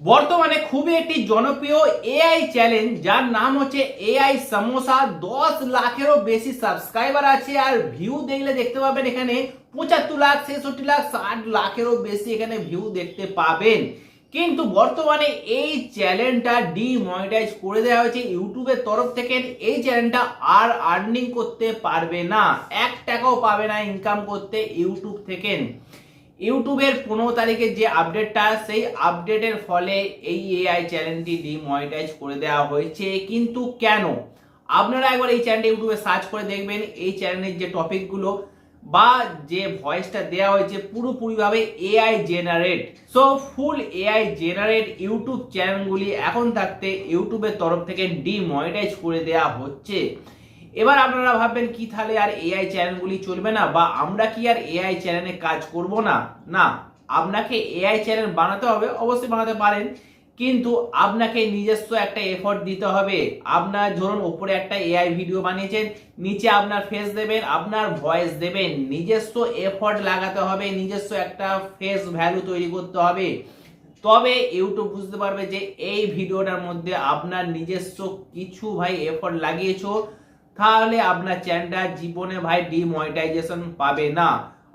বর্তমানে খুবই একটি জনপ্রিয় এআই চ্যালেঞ্জ যার নাম হচ্ছে এআই সমোসা দশ লাখেরও বেশি সাবস্ক্রাইবার আছে আর ভিউ দেখলে দেখতে পাবেন এখানে পঁচাত্তর লাখ, ছেষট্টি লাখ, ষাট লাখেরও বেশি এখানে ভিউ দেখতে পাবেন। কিন্তু বর্তমানে এই চ্যানেলটা ডিমনিটাইজ করে দেওয়া হয়েছে ইউটিউবের তরফ থেকে। এই চ্যানেলটা আর আর্নিং করতে পারবে না। এক টাকাও পাবে না ইনকাম করতে ইউটিউব থেকে। ইউটিউবের পনেরো তারিখের যে আপডেটটা, সেই আপডেটের ফলে এই এআই চ্যানেলটি ডিমনিটাইজ করে দেওয়া হয়েছে। কিন্তু কেন? আপনারা একবার এই চ্যানেলটা ইউটিউবে সার্চ করে দেখবেন, এই চ্যানেলের যে টপিকগুলো বা যে ভয়েসটা দেওয়া হয়েছে, পুরোপুরিভাবে AI generate so full AI generate YouTube চ্যানেলগুলি এখন থাকতে ইউটিউবের তরফ থেকে ডিমনিটাইজ করে দেওয়া হচ্ছে। এবার আপনারা ভাববেন কি তাহলে আর এআই চ্যানেলগুলি চলবে না বা আমরা কি আর এআই চ্যানেলে কাজ করব না? না, আপনাকে এআই চ্যানেল বানাতে হবে, অবশ্যই বানাতে পারেন। কিন্তু আপনাকে নিজস্ব একটা এফর্ট দিতে হবে। আপনার ধরুন উপরে একটা এআই ভিডিও বানিয়েছেন, নিচে আপনার ফেস দেবেন, আপনার ভয়েস দেবেন। নিজস্ব এফর্ট লাগাতে হবে, নিজস্ব একটা ফেস ভ্যালু তৈরি করতে হবে। তবে ইউটিউব বুঝতে পারবে যে এই ভিডিওটার মধ্যে আপনার নিজস্ব কিছু ভাই এফর্ট লাগিয়েছো। তাহলে আপনার চ্যানেলটা জীবনে ভাই ডিমনিটাইজেশন পাবে না।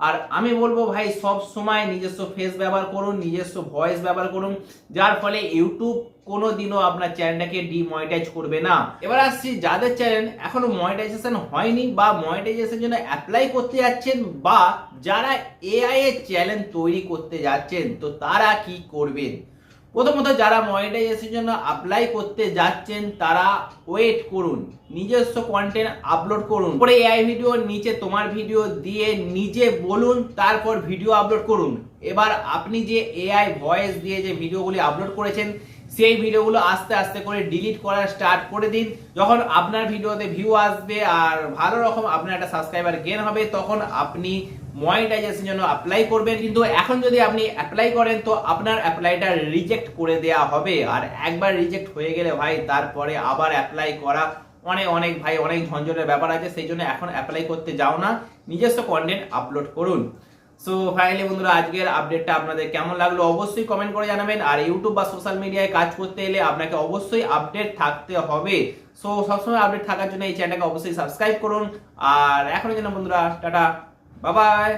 আর আমি বলব ভাই, সব সময় নিজস্ব ফেস ব্যবহার করুন, নিজস্ব ভয়েস ব্যবহার করুন, যার ফলে ইউটিউব কোনো দিনও আপনার চ্যানেলটাকে ডিমনিটাইজ করবে না। এবার আসছি, যাদের চ্যানেল এখনও মনিটাইজেশন হয়নি বা মনিটাইজেশন জন্য অ্যাপ্লাই করতে যাচ্ছেন বা যারা এআই এর চ্যানেল তৈরি করতে যাচ্ছেন, তো তারা কি করবেন? প্রথমত, যারা মনিটাইজেশনের জন্য অ্যাপ্লাই করতে যাচ্ছেন, তারা ওয়েট করুন। নিজস্ব কন্টেন্ট আপলোড করুন। পরে এআই ভিডিও নিচে তোমার ভিডিও দিয়ে নিজে বলুন, তারপর ভিডিও আপলোড করুন। এবার আপনি যে এআই ভয়েস দিয়ে যে ভিডিওগুলি আপলোড করেছেন, সেই ভিডিওগুলো আস্তে আস্তে করে ডিলিট করা স্টার্ট করে দিন। যখন আপনার ভিডিওতে ভিউ আসবে আর ভালো রকম আপনার একটা সাবস্ক্রাইবার গেন হবে, তখন আপনি মনিটাইজেশন জন্য অ্যাপ্লাই করবেন। কিন্তু এখন যদি আপনি অ্যাপ্লাই করেন, তো আপনার অ্যাপ্লাইটা রিজেক্ট করে দেওয়া হবে। আর একবার রিজেক্ট হয়ে গেলে ভাই, তারপরে আবার অ্যাপ্লাই করা অনেক অনেক ভাই, অনেক ঝঞ্ঝটের ব্যাপার আছে, সেই জন্য এখন অ্যাপ্লাই করতে যাও না, নিজস্ব কন্টেন্ট আপলোড করুন। সো ফাইনালি বন্ধুরা, আজকের আপডেটটা আপনাদের কেমন লাগল অবশ্যই কমেন্ট করে জানাবেন, আর ইউটিউব বা সোশ্যাল মিডিয়ায় কাজ করতে এলে আপনাকে অবশ্যই আপডেট থাকতে হবে। সো সবসময় আপডেট থাকার জন্য এই চ্যানেলটাকে অবশ্যই সাবস্ক্রাইব করুন, আর এখনও যেন বন্ধুরা, টাটা বাবাই